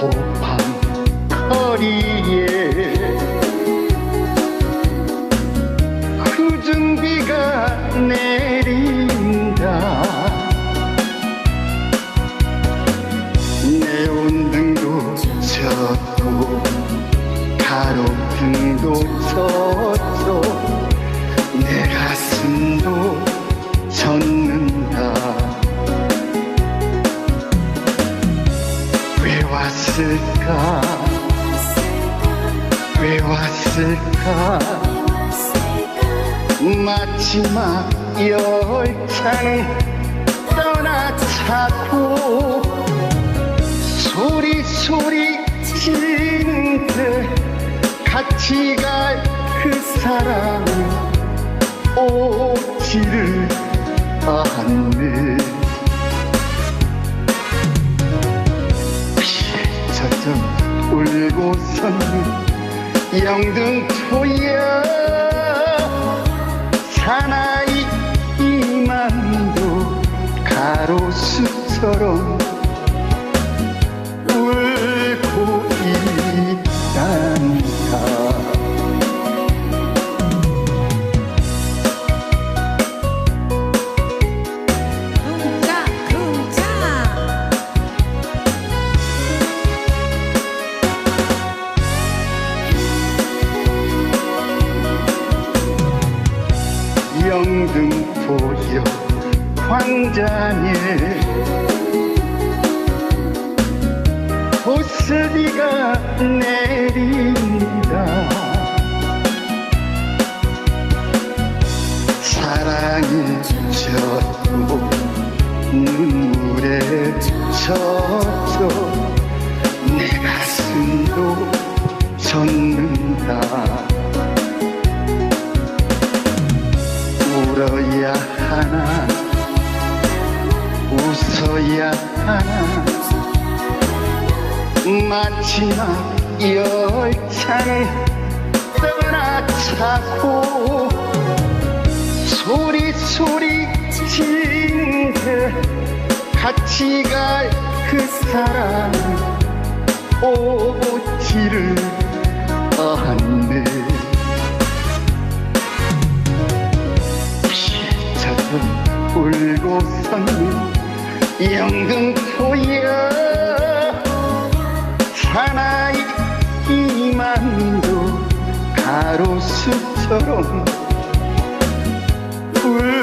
영등포 밤거리에 구준비가 내린다. 네온등도 졌고 가로등도 졌고 내 가슴도 왔을까? 왜 왔을까? 마지막 열차는 떠나차고 소리 소리 지는데 같이 갈 그 사람 오지를 않네 울고선 영등포야 사나이 이만도 가로수처럼 울고 있단다 영등포역 광장에 보스비가 내린 하나 웃어야 하나. 마지막 열차는 떠나차고. 소리 소리 지는데 같이 갈 그 사람. 오지를 저좀 울고선 영등포야. 사나이 이만도 가로수처럼 울고